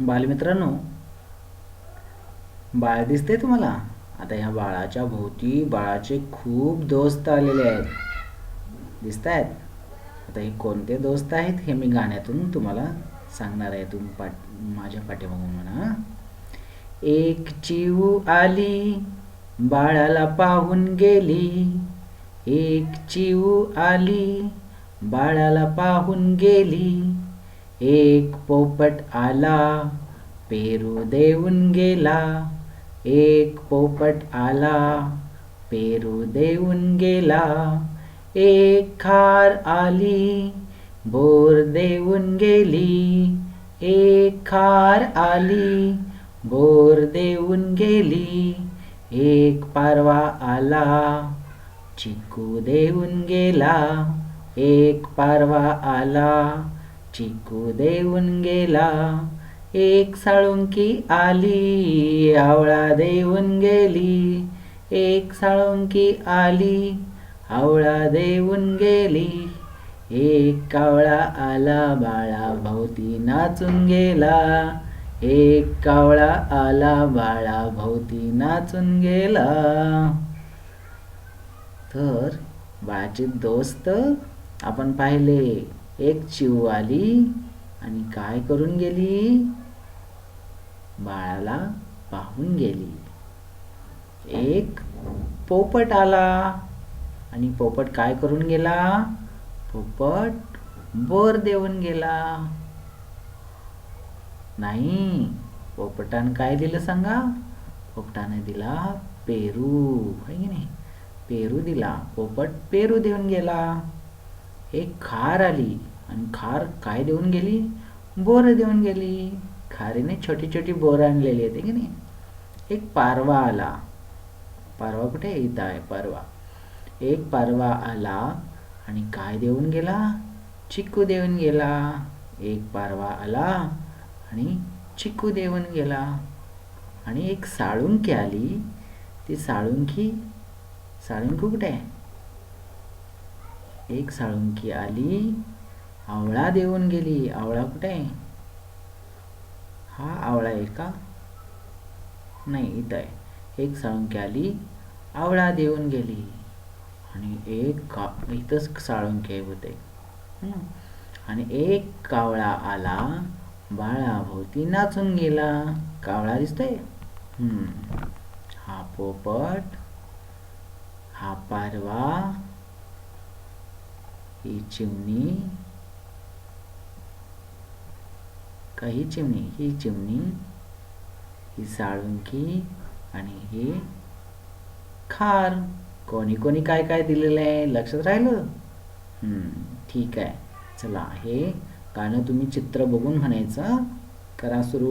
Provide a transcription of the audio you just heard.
बालमित्रांनो बाळ दिसते तुम्हाला? आता ह्या बाळाच्या भोवती बाळाचे खूप दोस्त आलेले आहेत. दिसत आहेत आता हे कोणते दोस्त आहेत हे मी गाण्यातून तुम्हाला सांगणार आहे. तुम्ही पाठ माझ्या पाठीमागून म्हणा. एक चिऊ आली बाळाला पाहून गेली. एक चिऊ आली बाळाला पाहून गेली. एक पोपट आला पेरू देऊन गेला. एक पोपट आला पेरू देऊन गेला. एक खार आली बोर देऊन गेली. एक खार आली बोर देऊन गेली. एक पारवा आला चिकू देऊन गेला. एक पारवा आला चिकू देऊन गेला. एक साळुंकी आली आवळा देऊन गेली. एक साळुंकी आली आवळा देऊन गेली. एक कावळा आला बाळा भोवती नाचून गेला. एक कावळा आला बाळा भोवती नाचून गेला. तर बाळाचे दोस्त आपण पाहिले. एक चिव आली आणि काय करून गेली? बाळाला पाहून गेली. एक पोपट आला आणि पोपट काय करून गेला? पोपट बोर देऊन गेला. नाही पोपटानं काय दिलं सांगा? पोपटाने दिला पेरू. है की नाही? पेरू दिला. पोपट पेरू देऊन गेला. एक खार आली आणि खार काय देऊन गेली? बोरं देऊन गेली. खारीने छोटी छोटी बोरं आणलेली आहेत की नाही? एक पारवा आला. पारवा कुठे? इथं आहे पारवा. एक पारवा आला आणि काय देऊन गेला? चिक्कू देऊन गेला. एक पारवा आला आणि चिक्कू देऊन गेला. आणि एक साळुंकी आली. ती साळुंकी साळुंकी कुठे? आहे एक साळुंकी आली आवळा देऊन गेली. आवळा कुठे आहे? हा आवळा आहे का? नाही इथं आहे. एक साळुंकी आली आवळा देऊन गेली. आणि एक का इथंच साळुंकी होते आणि एक कावळा आला बाळाभोवती नाचून गेला. कावळा दिसतोय? हा पोपट हा पारवा ही चिमणी का ही चिमणी. ही चिमणी ही साळुंकी आणि हे खार. कोणी कोणी काय काय दिलेलं आहे? लक्षात राहिलं? ठीक आहे. चला हे गाणं तुम्ही चित्र बघून म्हणायचं. करा सुरू.